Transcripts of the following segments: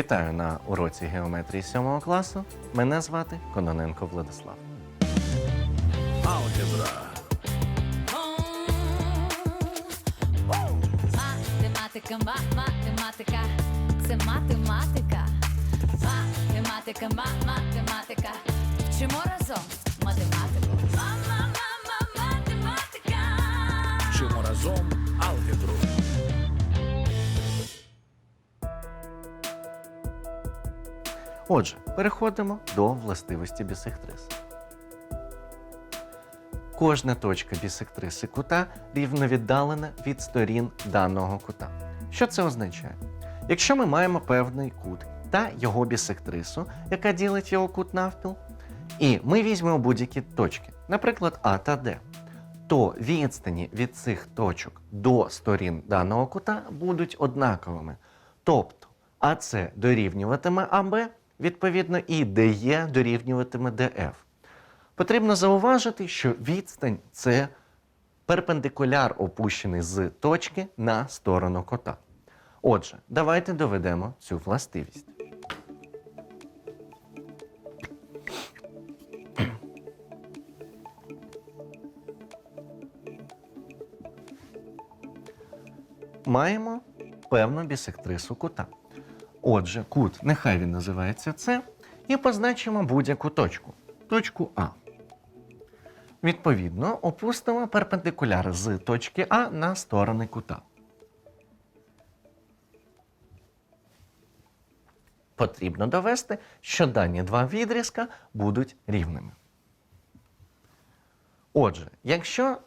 Вітаю на уроці геометрії 7 класу. Мене звати Кононенко Владислав. Алгебра. Математика, математика, це математика. Математика, математика. Вчимо разом Отже, переходимо до властивості бісектриси. Кожна точка бісектриси кута рівновіддалена від сторін даного кута. Що це означає? Якщо ми маємо певний кут та його бісектрису, яка ділить його кут навпіл, і ми візьмемо будь-які точки, наприклад, А та Д, то відстані від цих точок до сторін даного кута будуть однаковими. Тобто АС дорівнюватиме АБ, відповідно, і ДЕ дорівнюватиме ДФ. Потрібно зауважити, що відстань це перпендикуляр, опущений з точки на сторону кота. Отже, давайте доведемо цю властивість. Маємо певну бісектрису кута. Отже, кут, нехай він називається С, і позначимо будь-яку точку. Точку А. Відповідно, опустимо перпендикуляр з точки А на сторони кута. Потрібно довести, що дані два відрізка будуть рівними. Отже, якщо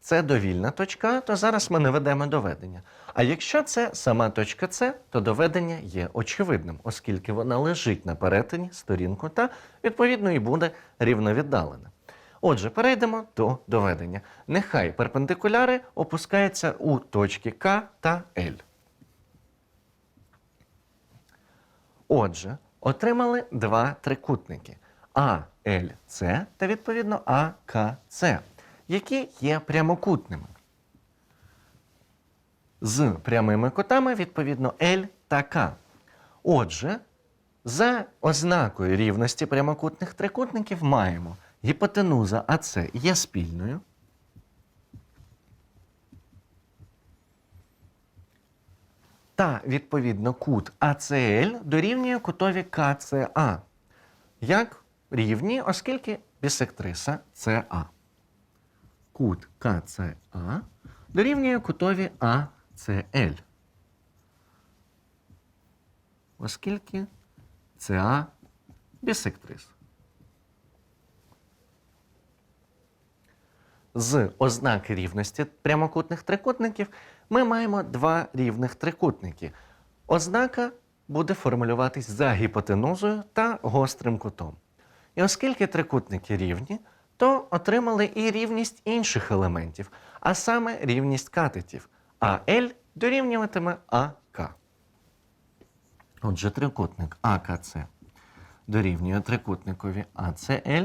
це довільна точка, то зараз ми не ведемо доведення. А якщо це сама точка С, то доведення є очевидним, оскільки вона лежить на перетині сторін кута, відповідно і буде рівновіддалена. Отже, перейдемо до доведення. Нехай перпендикуляри опускаються у точки К та Л. Отже, отримали два трикутники АЛЦ та відповідно АКЦ, які є прямокутними. З прямими кутами, відповідно, L та К. Отже, за ознакою рівності прямокутних трикутників маємо гіпотенуза АС є спільною. Та, відповідно, кут АЦЛ дорівнює кутові КЦА. Як рівні, оскільки бісектриса СА. Кут КЦА дорівнює кутові АЦЛ. Оскільки СА бісектрис. З ознаки рівності прямокутних трикутників ми маємо два рівних трикутники. Ознака буде формулюватись за гіпотенузою та гострим кутом. І оскільки трикутники рівні, то отримали і рівність інших елементів, а саме рівність катетів. А L дорівнюватиме АК. Отже, трикутник АКЦ дорівнює трикутникові АЦЛ.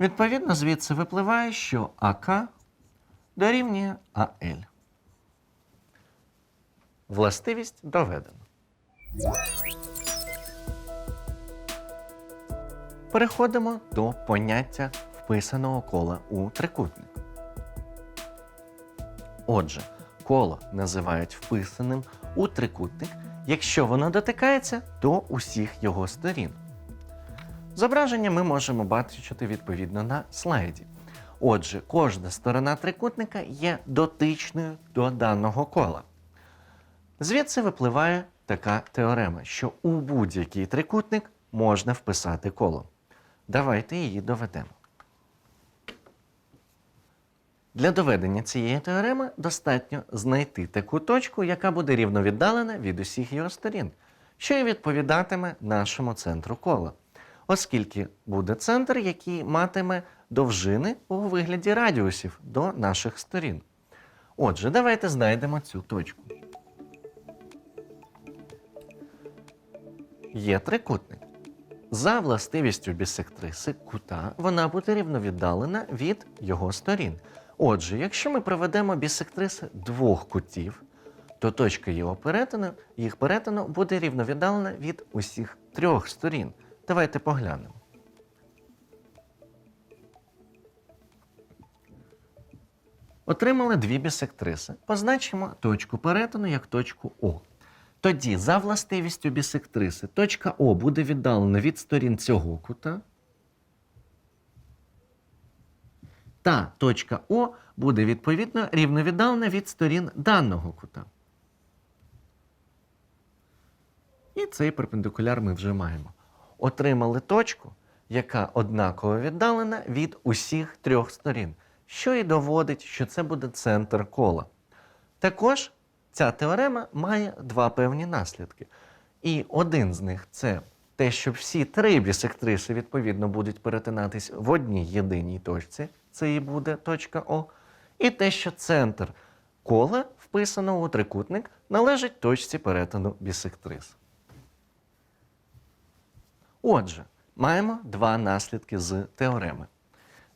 Відповідно, звідси випливає, що АК дорівнює АЛ. Властивість доведено. Переходимо до поняття вписаного кола у трикутник. Отже, коло називають вписаним у трикутник, якщо воно дотикається до усіх його сторін. Зображення ми можемо бачити відповідно на слайді. Отже, кожна сторона трикутника є дотичною до даного кола. Звідси випливає така теорема, що у будь-який трикутник можна вписати коло. Давайте її доведемо. Для доведення цієї теореми достатньо знайти таку точку, яка буде рівновіддалена від усіх його сторін, що і відповідатиме нашому центру кола, оскільки буде центр, який матиме довжини у вигляді радіусів до наших сторін. Отже, давайте знайдемо цю точку. Є трикутник. За властивістю бісектриси кута вона буде рівновіддалена від його сторін. Отже, якщо ми проведемо бісектриси двох кутів, то точка його перетину, їх перетину буде рівновіддалена від усіх трьох сторін. Давайте поглянемо. Отримали дві бісектриси. Позначимо точку перетину як точку О. Тоді, за властивістю бісектриси, точка О буде віддалена від сторін цього кута. Та точка О буде відповідно рівновіддалена від сторін даного кута. І цей перпендикуляр ми вже маємо. Отримали точку, яка однаково віддалена від усіх трьох сторін, що і доводить, що це буде центр кола. Також ця теорема має два певні наслідки. І один з них це те, що всі три бісектриси відповідно будуть перетинатись в одній єдиній точці, це і буде точка О. І те, що центр кола, вписаного у трикутник, належить точці перетину бісектрис. Отже, маємо два наслідки з теореми.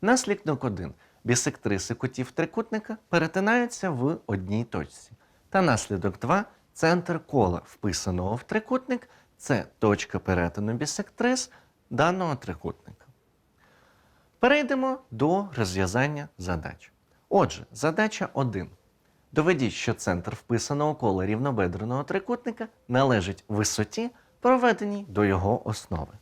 Наслідок 1. Бісектриси кутів трикутника перетинаються в одній точці. Та наслідок 2. Центр кола, вписаного в трикутник, це точка перетину бісектрис даного трикутника. Перейдемо до розв'язання задач. Отже, задача 1. Доведіть, що центр вписаного кола рівнобедреного трикутника належить висоті, проведеній до його основи.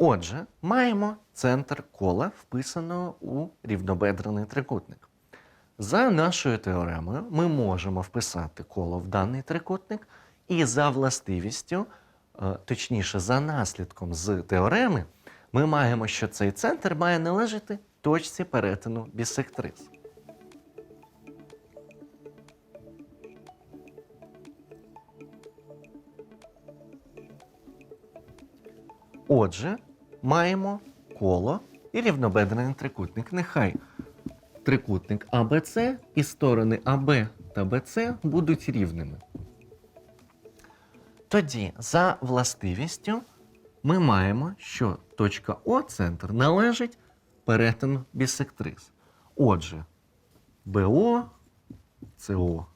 Отже, маємо центр кола, вписаного у рівнобедрений трикутник. За нашою теоремою ми можемо вписати коло в даний трикутник, і за властивістю, е, точніше, за наслідком з теореми, ми маємо, що цей центр має належати точці перетину бісектрис. Отже, маємо коло і рівнобедрений трикутник. Нехай трикутник АБЦ і сторони АБ та БЦ будуть рівними. Тоді, за властивістю, ми маємо, що точка О, центр, належить перетину бісектрис. Отже, БО, СО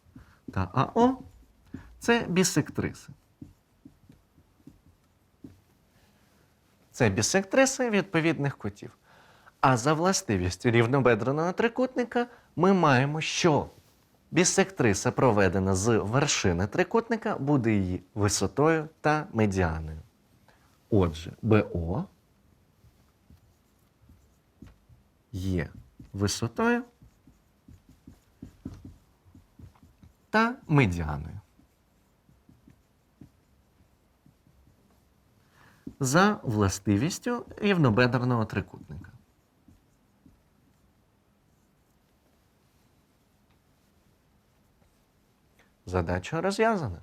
та АО це бісектриси. Це бісектриси відповідних кутів. А за властивістю рівнобедреного трикутника ми маємо, що бісектриса, проведена з вершини трикутника, буде її висотою та медіаною. Отже, БО є висотою та медіаною. За властивістю рівнобедреного трикутника. Задача розв'язана.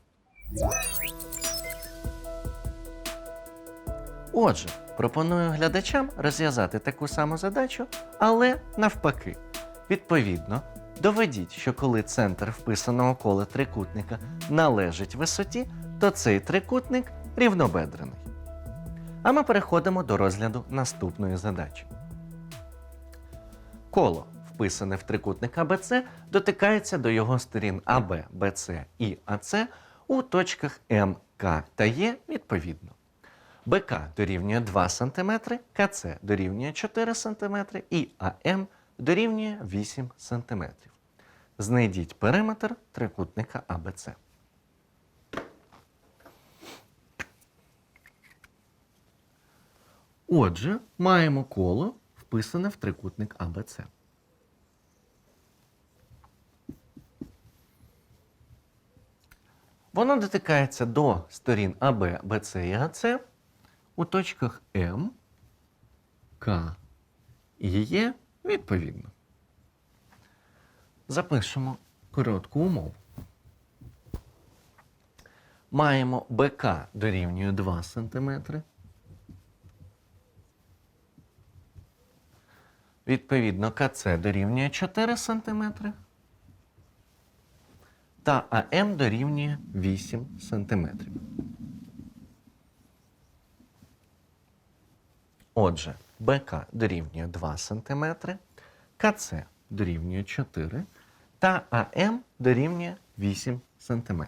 Отже, пропоную глядачам розв'язати таку саму задачу, але навпаки. Відповідно, доведіть, що коли центр вписаного кола трикутника належить висоті, то цей трикутник рівнобедрений. А ми переходимо до розгляду наступної задачі. Коло, вписане в трикутник АБЦ, дотикається до його сторін АБ, БЦ і АЦ у точках М, К та Е відповідно. БК дорівнює 2 см, КЦ дорівнює 4 см і АМ дорівнює 8 см. Знайдіть периметр трикутника АБЦ. Отже, маємо коло, вписане в трикутник АБЦ. Воно дотикається до сторін АБ, БЦ і АЦ у точках М, К і Є відповідно. Запишемо коротку умову. Маємо БК дорівнює 2 см. Відповідно, КЦ дорівнює 4 см. Та АМ дорівнює 8 см. Отже, БК дорівнює 2 см, КЦ дорівнює 4 та АМ дорівнює 8 см.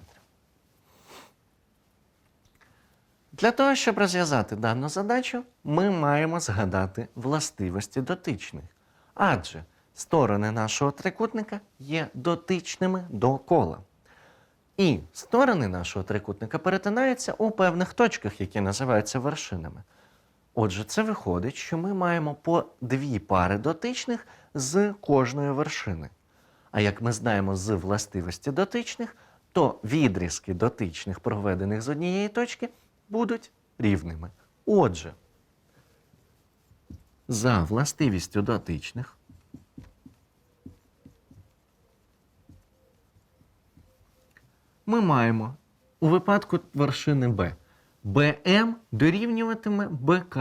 Для того, щоб розв'язати дану задачу, ми маємо згадати властивості дотичних. Адже сторони нашого трикутника є дотичними до кола. І сторони нашого трикутника перетинаються у певних точках, які називаються вершинами. Отже, це виходить, що ми маємо по дві пари дотичних з кожної вершини. А як ми знаємо з властивості дотичних, то відрізки дотичних, проведених з однієї точки, будуть рівними. Отже, за властивістю дотичних ми маємо у випадку вершини Б. БМ дорівнюватиме БК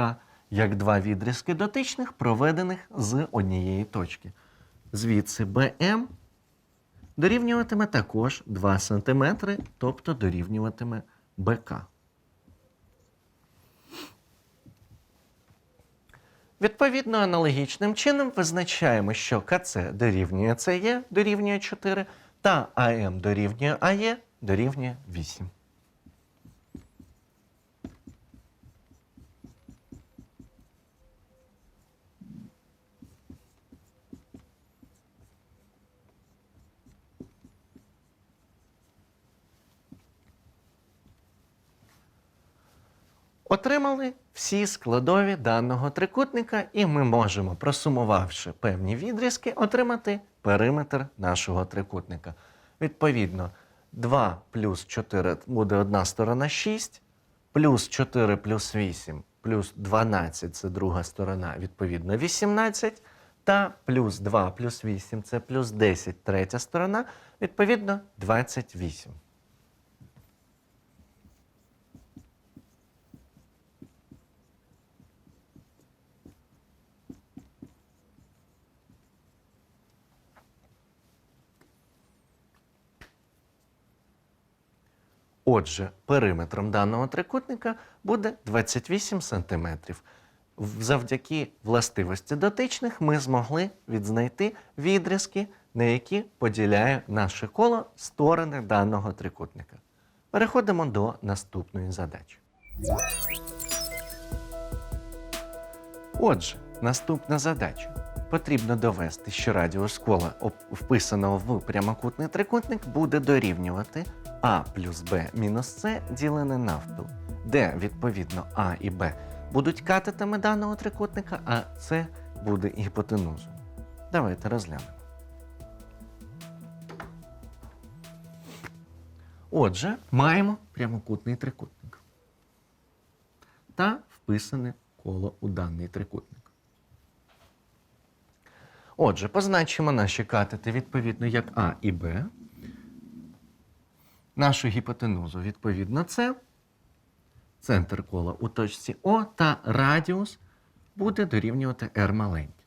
як два відрізки дотичних, проведених з однієї точки. Звідси БМ дорівнюватиме також 2 см, тобто дорівнюватиме БК. Відповідно, аналогічним чином визначаємо, що КЦ дорівнює ЦЕ дорівнює 4 та АМ дорівнює АЕ дорівнює 8. Отримали всі складові даного трикутника, і ми можемо, просумувавши певні відрізки, отримати периметр нашого трикутника. Відповідно, 2 плюс 4 буде одна сторона 6, плюс 4 плюс 8 плюс 12 це друга сторона, відповідно 18, та плюс 2 плюс 8 це плюс 10 третя сторона, відповідно 28. Отже, периметром даного трикутника буде 28 см. Завдяки властивості дотичних ми змогли відзнайти відрізки, на які поділяє наше коло сторони даного трикутника. Переходимо до наступної задачі. Отже, наступна задача. Потрібно довести, що радіус кола, вписаного в прямокутний трикутник, буде дорівнювати а плюс Б мінус С ділене навпіл, де відповідно А і Б будуть катетами даного трикутника, а С буде гіпотенузою. Давайте розглянемо. Отже, маємо прямокутний трикутник та вписане коло у даний трикутник. Отже, позначимо наші катети відповідно як А і Б. Нашу гіпотенузу відповідно С, центр кола у точці О та радіус буде дорівнювати r маленький.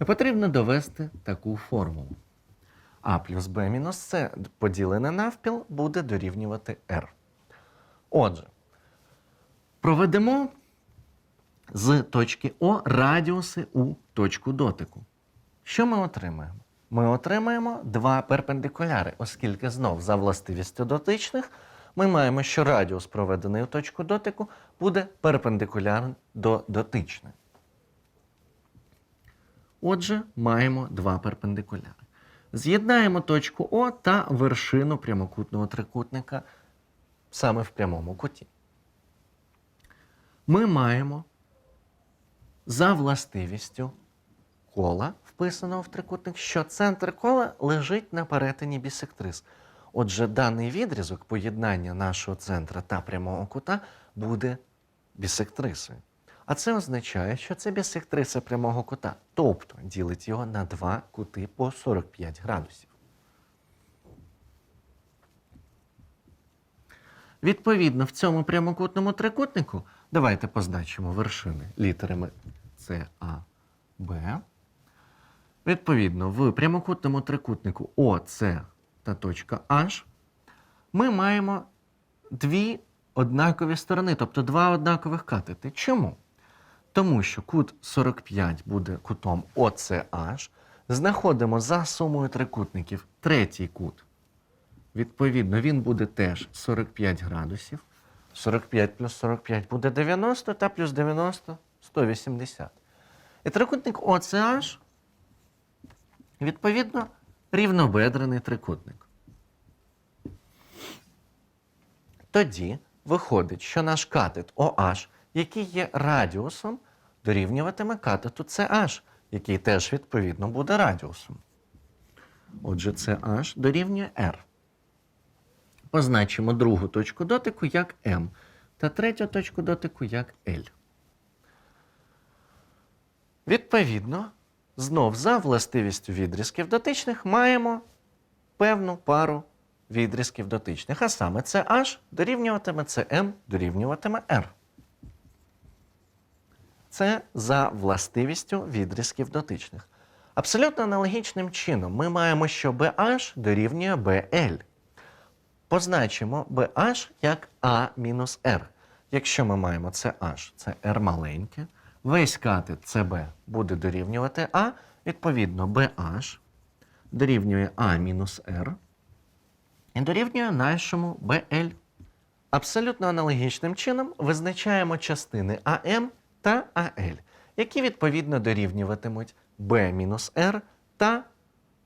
І потрібно довести таку формулу. А плюс Б мінус С поділене навпіл буде дорівнювати r. Отже, проведемо з точки О радіуси у точку дотику. Що ми отримаємо? Ми отримаємо два перпендикуляри, оскільки знов за властивістю дотичних ми маємо, що радіус, проведений у точку дотику, буде перпендикулярний до дотичної. Отже, маємо два перпендикуляри. З'єднаємо точку О та вершину прямокутного трикутника саме в прямому куті. Ми маємо за властивістю кола, вписаного в трикутник, що центр кола лежить на перетині бісектрис. Отже, даний відрізок поєднання нашого центра та прямого кута буде бісектрисою. А це означає, що це бісектриса прямого кута, тобто ділить його на два кути по 45 градусів. Відповідно, в цьому прямокутному трикутнику давайте позначимо вершини літерами С, А, Б. Відповідно, в прямокутному трикутнику ОС та точка H ми маємо дві однакові сторони, тобто два однакових катети. Чому? Тому що кут 45 буде кутом ОСH, Знаходимо за сумою трикутників третій кут. Відповідно, він буде теж 45 градусів. 45 плюс 45 буде 90, та плюс 90 180. І трикутник OCH, відповідно, рівнобедрений трикутник. Тоді виходить, що наш катет OH, який є радіусом, дорівнюватиме катету CH, який теж відповідно буде радіусом. Отже, CH дорівнює R. Позначимо другу точку дотику як M та третю точку дотику як L. Відповідно, знов за властивістю відрізків дотичних маємо певну пару відрізків дотичних, а саме це H дорівнюватиме CM дорівнюватиме R. Це за властивістю відрізків дотичних. Абсолютно аналогічним чином ми маємо, що BH дорівнює BL. Позначимо BH як A-R. Якщо ми маємо це H, це R маленьке, весь катет CB буде дорівнювати А, відповідно BH дорівнює А-R і дорівнює нашому BL. Абсолютно аналогічним чином визначаємо частини АМ та АЛ, які відповідно дорівнюватимуть B-R та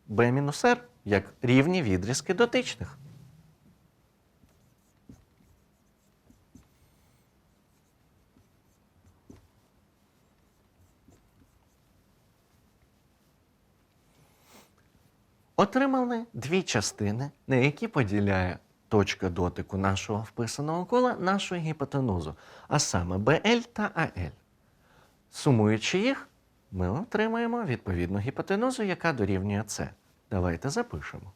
B-R як рівні відрізки дотичних. Отримали дві частини, на які поділяє точка дотику нашого вписаного кола нашу гіпотенузу, а саме BL та AL. Сумуючи їх, ми отримаємо відповідну гіпотенузу, яка дорівнює С. Давайте запишемо.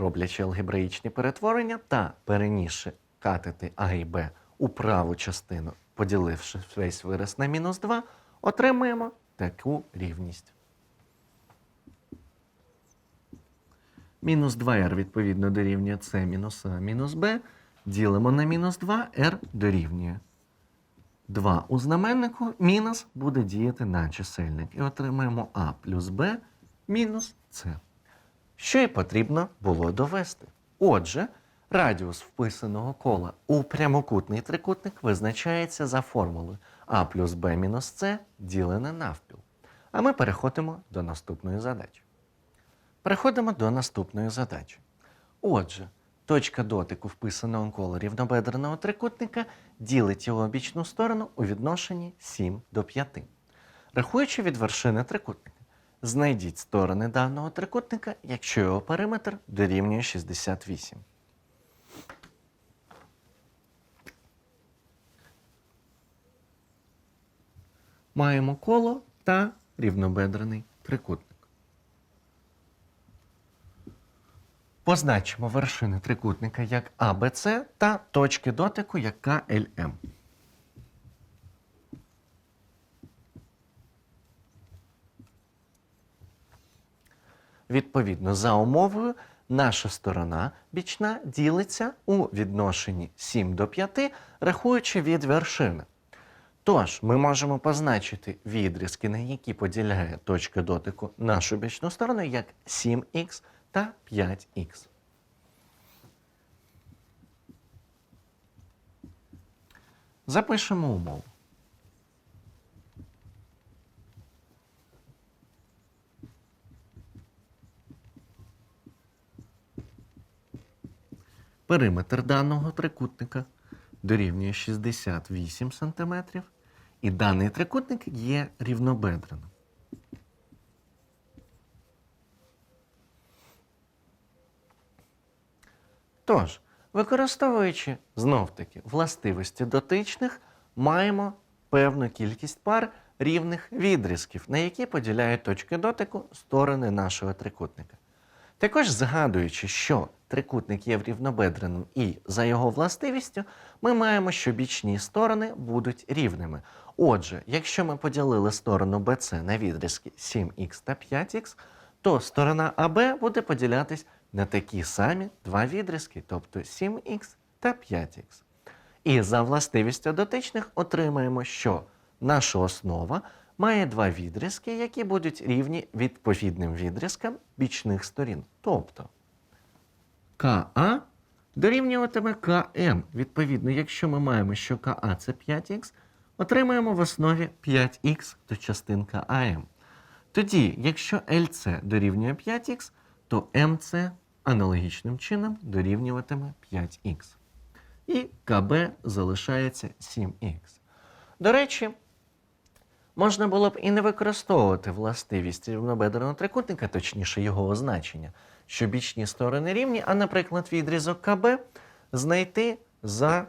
Роблячи алгебраїчні перетворення та перенісши катети А і Б у праву частину, поділивши весь вираз на мінус 2, отримуємо таку рівність. Мінус 2r відповідно дорівнює С мінус А мінус Б. Ділимо на мінус 2, r дорівнює 2 у знаменнику, мінус буде діяти на чисельник. І отримаємо А плюс Б мінус С що й потрібно було довести. Отже, радіус вписаного кола у прямокутний трикутник визначається за формулою а плюс b мінус c ділене навпіл. А ми переходимо до наступної задачі. Переходимо до наступної задачі. Отже, точка дотику вписаного кола рівнобедреного трикутника ділить його бічну сторону у відношенні 7 до 5. Рахуючи від вершини трикутника, Знайдіть сторони даного трикутника, якщо його периметр дорівнює 68. Маємо коло та рівнобедрений трикутник. Позначимо вершини трикутника як ABC та точки дотику як KLM. Відповідно, за умовою, наша сторона бічна ділиться у відношенні 7 до 5, рахуючи від вершини. Тож, ми можемо позначити відрізки, на які поділяє точка дотику нашу бічну сторону, як 7х та 5х. Запишемо умову. Периметр даного трикутника дорівнює 68 см, і даний трикутник є рівнобедреним. Тож, використовуючи знов-таки властивості дотичних, маємо певну кількість пар рівних відрізків, на які поділяють точки дотику сторони нашого трикутника. Також згадуючи, що трикутник є рівнобедреним і за його властивістю, ми маємо, що бічні сторони будуть рівними. Отже, якщо ми поділили сторону BC на відрізки 7х та 5х, то сторона АБ буде поділятись на такі самі два відрізки, тобто 7х та 5х. І за властивістю дотичних отримаємо, що наша основа має два відрізки, які будуть рівні відповідним відрізкам бічних сторін. Тобто КА дорівнюватиме КМ. Відповідно, якщо ми маємо, що КА це 5х, отримаємо в основі 5х до частинка АМ. Тоді, якщо ЛЦ дорівнює 5х, то МЦ аналогічним чином дорівнюватиме 5х. І КБ залишається 7х. До речі, можна було б і не використовувати властивість рівнобедреного трикутника, точніше його означення, що бічні сторони рівні, а, наприклад, відрізок КБ знайти за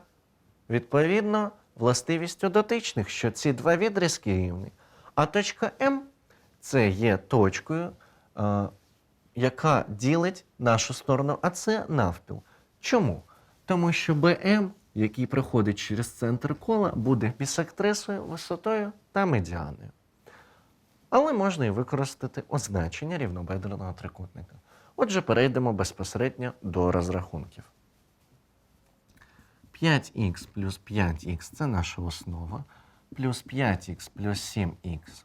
відповідно властивістю дотичних, що ці два відрізки рівні. А точка М це є точкою, е, яка ділить нашу сторону АС навпіл. Чому? Тому що БМ, який проходить через центр кола, буде бісектрисою, висотою та медіаною. Але можна і використати означення рівнобедреного трикутника. Отже, перейдемо безпосередньо до розрахунків. 5х плюс 5х це наша основа, плюс 5х плюс 7х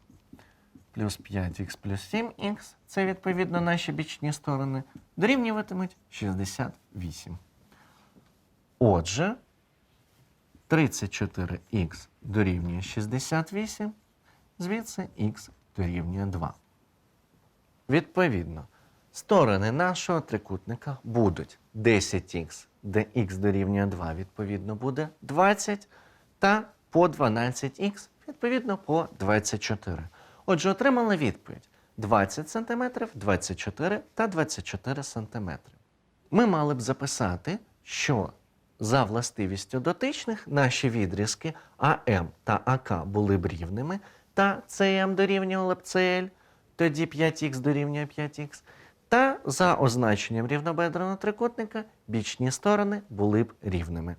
плюс 5х плюс 7х це відповідно наші бічні сторони, дорівнюватимуть 68. Отже, 34х дорівнює 68, звідси х дорівнює 2. Відповідно, сторони нашого трикутника будуть 10х, де х дорівнює 2, відповідно, буде 20, та по 12х, відповідно, по 24. Отже, отримали відповідь 20 см, 24 та 24 см. Ми мали б записати, що за властивістю дотичних наші відрізки АМ та АК були б рівними, та СМ дорівнювало б СЛ, тоді 5х дорівнює 5х. Та за означенням рівнобедреного трикутника бічні сторони були б рівними.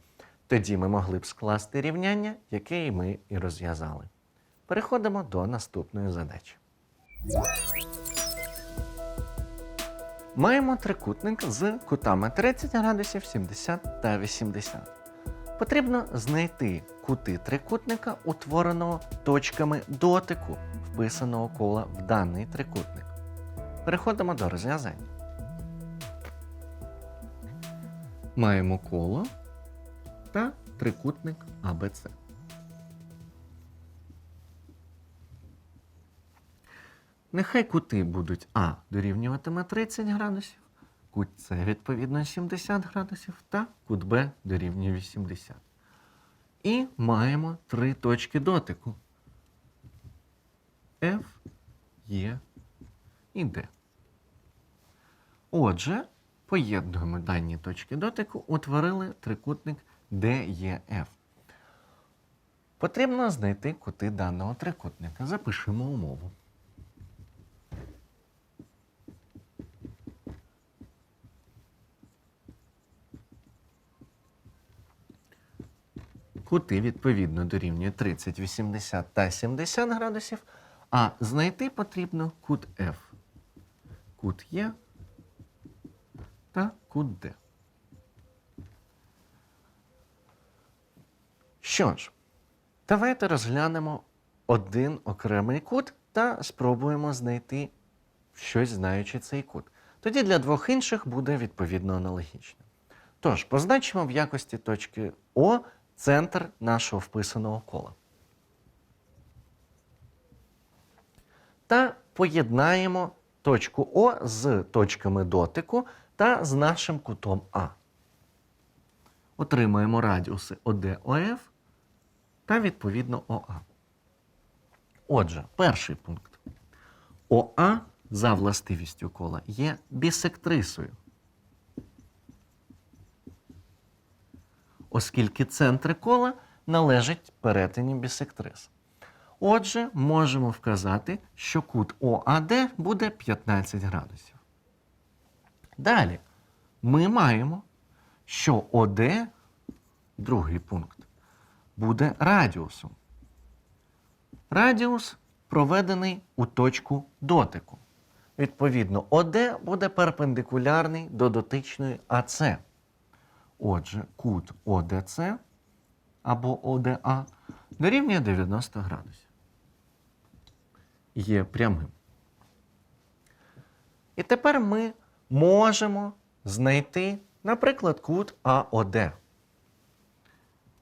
Тоді ми могли б скласти рівняння, яке і ми і розв'язали. Переходимо до наступної задачі. Маємо трикутник з кутами 30 градусів, 70 та 80. Потрібно знайти кути трикутника, утвореного точками дотику вписаного кола в даний трикутник. Переходимо до розв'язання. Маємо коло та трикутник АБЦ. Нехай кути будуть А дорівнюватиме 30 градусів, кут С відповідно 70 градусів та кут Б дорівнює 80. І маємо три точки дотику F, Е і Д. Отже, поєднуємо дані точки дотику, утворили трикутник DEF. Потрібно знайти кути даного трикутника. Запишемо умову. Кути відповідно дорівнює 30, 80 та 70 градусів, а знайти потрібно кут F, кут Е та кут Д. Що ж, давайте розглянемо один окремий кут та спробуємо знайти щось, знаючи цей кут. Тоді для двох інших буде відповідно аналогічно. Тож, позначимо в якості точки О центр нашого вписаного кола. Та поєднаємо точку О з точками дотику та з нашим кутом А. Отримаємо радіуси ОД-ОФ та відповідно ОА. Отже, перший пункт. ОА за властивістю кола є бісектрисою. оскільки центри кола належать перетині бісектрис. Отже, можемо вказати, що кут ОАД буде 15 градусів. Далі ми маємо, що ОД, другий пункт, буде радіусом. Радіус проведений у точку дотику. відповідно, ОД буде перпендикулярний до дотичної АЦ. Отже, кут ОДЦ або ОДА дорівнює 90 градусів. Є прямим. І тепер ми можемо знайти, наприклад, кут АОД,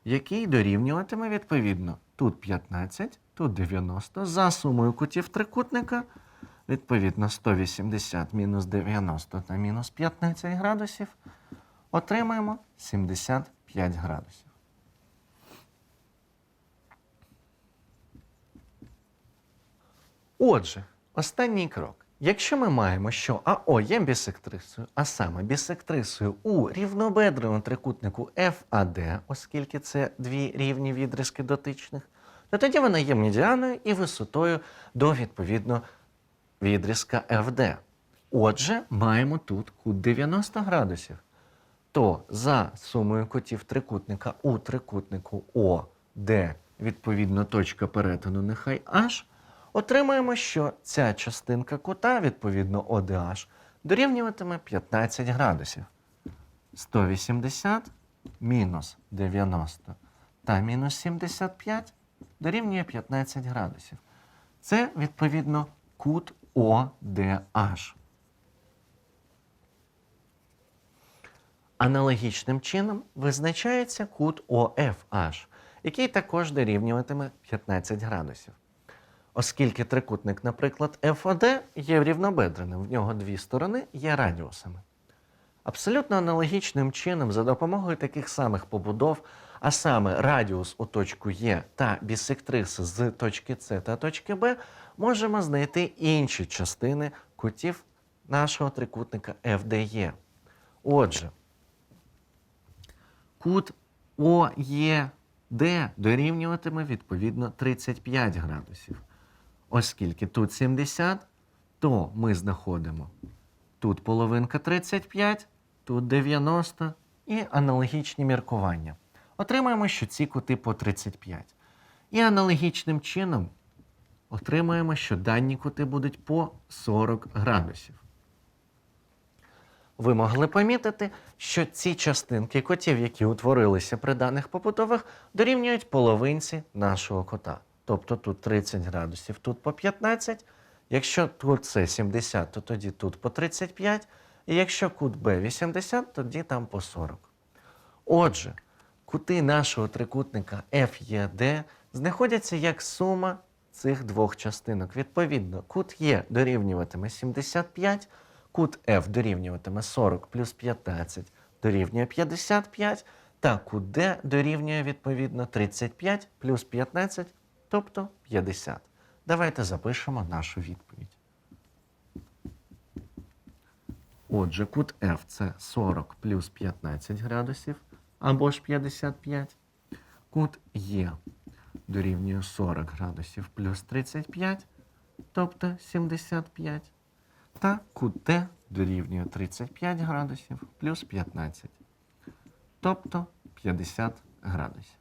який дорівнюватиме відповідно тут 15, тут 90 за сумою кутів трикутника, відповідно 180 мінус 90 та мінус 15 градусів, отримаємо 75 градусів. Отже, останній крок. Якщо ми маємо, що АО є бісектрисою, а саме бісектрисою у рівнобедреному трикутнику FAD, оскільки це дві рівні відрізки дотичних, то тоді вона є медіаною і висотою до відповідно відрізка FD. Отже, маємо тут кут 90 градусів. То за сумою кутів трикутника у трикутнику О, де відповідно точка перетину нехай H, отримаємо, що ця частинка кута, відповідно ODH, дорівнюватиме 15 градусів. 180 мінус 90 та мінус 75 дорівнює 15 градусів. Це, відповідно, кут ODH. Аналогічним чином визначається кут OFH, який також дорівнюватиме 15 градусів. Оскільки трикутник, наприклад, FOD є рівнобедреним, в нього дві сторони є радіусами. Абсолютно аналогічним чином, за допомогою таких самих побудов, а саме радіус у точку Е та бісектрис з точки С та точки Б, можемо знайти інші частини кутів нашого трикутника FDE. Отже, кут ОЕД дорівнюватиме відповідно 35 градусів. Оскільки тут 70, то ми знаходимо тут половинка 35, тут 90 і аналогічні міркування. Отримаємо, що ці кути по 35. І аналогічним чином отримаємо, що дані кути будуть по 40 градусів. Ви могли помітити, що ці частинки котів, які утворилися при даних побудовах, дорівнюють половинці нашого кота. Тобто тут 30 градусів, тут по 15. Якщо тут це 70, то тоді тут по 35. І якщо кут Б 80, тоді там по 40. Отже, кути нашого трикутника FED знаходяться як сума цих двох частинок. Відповідно, кут Е дорівнюватиме 75, кут F дорівнюватиме 40 плюс 15 дорівнює 55, та кут D дорівнює відповідно 35 плюс 15, тобто 50. Давайте запишемо нашу відповідь. Отже, кут F це 40 плюс 15 градусів або ж 55. Кут Е дорівнює 40 градусів плюс 35, тобто 75. Та кут Т дорівнює 35 градусів плюс 15, тобто 50 градусів.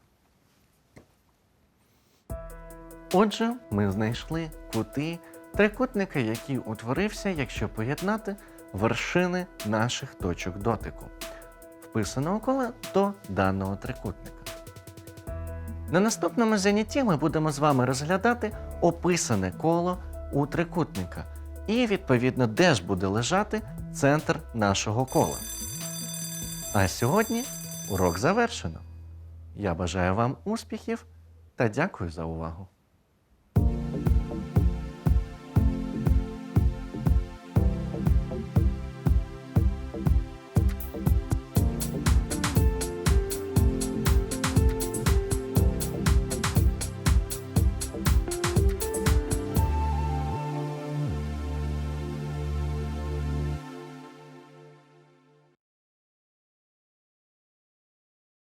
Отже, ми знайшли кути трикутника, який утворився, якщо поєднати вершини наших точок дотику, вписаного кола до даного трикутника. На наступному занятті ми будемо з вами розглядати описане коло у трикутника і, відповідно, де ж буде лежати центр нашого кола. А сьогодні урок завершено. Я бажаю вам успіхів та дякую за увагу.